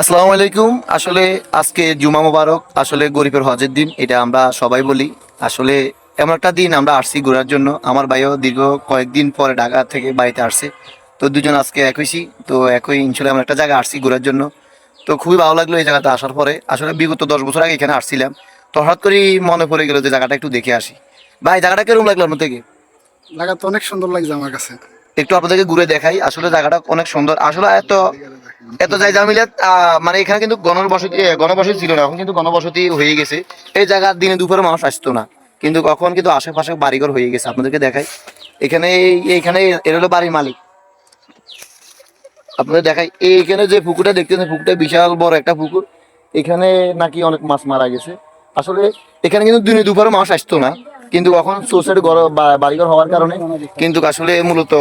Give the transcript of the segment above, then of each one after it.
আসসালামু আলাইকুম। আসলে আজকে জুমা মোবারক আসলে গরিবের হজের দিন এটা আমরা সবাই বলি। আসলে এমন একটা দিন আমরা আসছি ঘোরার জন্য। আমার ভাইও দীর্ঘ কয়েকদিন পরে ঢাকা থেকে বাড়িতে আসছে। তো দুজন আজকে একইছি তো একই ইনশাল্লাহ আমরা একটা জায়গা আসছি ঘোরার জন্য। তো খুবই ভালো লাগল এই জায়গাতে আসার পরে। আসলে বিগত দশ বছর আগে এখানে আসছিলাম। তো হঠাৎ করেই মনে পড়ে গেলো যে জায়গাটা একটু দেখে আসি। ভাই জায়গাটা কীরকম লাগল আপনার থেকে? জায়গা তো অনেক সুন্দর লাগছে আমার কাছে। একটু আপনাদেরকে ঘুরে দেখাই। আসলে জায়গাটা অনেক সুন্দর। আসলে এত এত যাই জামিলা মানে এখানে কিন্তু গণবসতি গণবসতি ছিল না, এখন কিন্তু গণবসতি হয়ে গেছে। এই জায়গার দিনে দুপুরে মানুষ আসতো না, কিন্তু কখন কিন্তু আশেপাশে বাড়িঘর হয়ে গেছে, আপনাদেরকে দেখাই। এখানে এইখানে এর হলো বাড়ির মালিক। আপনাদের দেখাই, এইখানে যে পুকুরটা দেখতেছেন, পুকুরটা বিশাল বড় একটা পুকুর। এখানে নাকি অনেক মাছ মারা গেছে। আসলে এখানে কিন্তু দিনে দুপুরে মানুষ আসতো না, কিন্তু এখন সোসাইড বাড়িঘর হওয়ার কারণে কিন্তু আসলে মূলত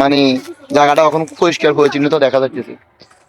মানে জায়গাটা এখন পরিষ্কার পরিচ্ছন্ন দেখা যাচ্ছে।